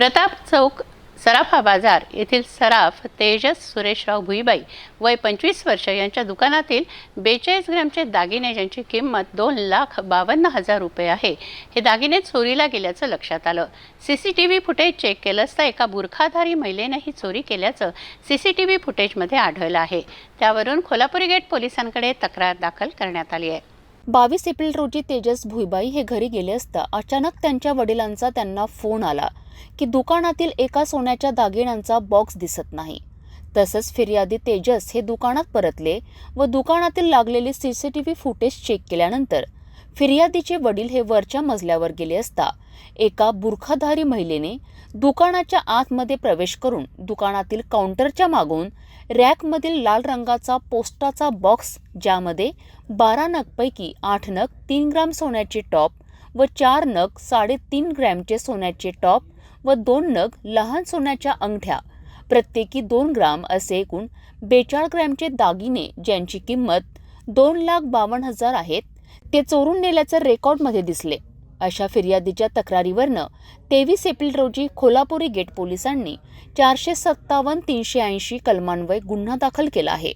प्रताप चौक सराफा बाजार येथील सराफ तेजस सुरेशराव भुईबाई वय पंचवीस वर्ष यांच्या दुकानातील बेचाळीस ग्रॅमचे दागिने ज्यांची किंमत दोन लाख बावन्न हजार रुपये आहे हे दागिने चोरीला गेल्याचं लक्षात आलं. C C T V footage check केलं असता एका बुरखाधारी महिलेनं ही चोरी केल्याचं सी सी टी व्ही फुटेजमध्ये आढळलं आहे. त्यावरून खोलापुरी गेट पोलिसांकडे तक्रार दाखल करण्यात आली आहे. बावीस एप्रिल रोजी तेजस भुईबाई हे घरी गेले असता अचानक त्यांच्या वडिलांचा त्यांना फोन आला की दुकानातील एका सोन्याच्या दागिन्यांचा बॉक्स दिसत नाही. तसंच फिर्यादी तेजस हे दुकानात परतले व दुकानातील लागलेले C C T V footage check केल्यानंतर फिर्यादीचे वडील हे वरच्या मजल्यावर गेले असता एका बुरखाधारी महिलेने दुकानाच्या आतमध्ये प्रवेश करून दुकानातील काउंटरच्या मागून रॅकमधील लाल रंगाचा पोस्टाचा बॉक्स ज्यामध्ये बारा नगपैकी आठ नग तीन ग्राम सोन्याचे टॉप व चार नग साडेतीन ग्रॅमचे सोन्याचे टॉप व दोन नग लहान सोन्याच्या अंगठ्या प्रत्येकी दोन ग्राम असे एकूण बेचाळ ग्रॅमचे दागिने ज्यांची किंमत दोन लाख बावन्न हजार आहेत ते चोरून नेल्याचं रेकॉर्डमध्ये दिसले. अशा फिर्यादीच्या तक्रारीवरनं तेवीस एप्रिल रोजी खोलापुरी गेट पोलिसांनी चारशे सत्तावन्न तीनशे ऐंशी कलमान्वये गुन्हा दाखल केला आहे.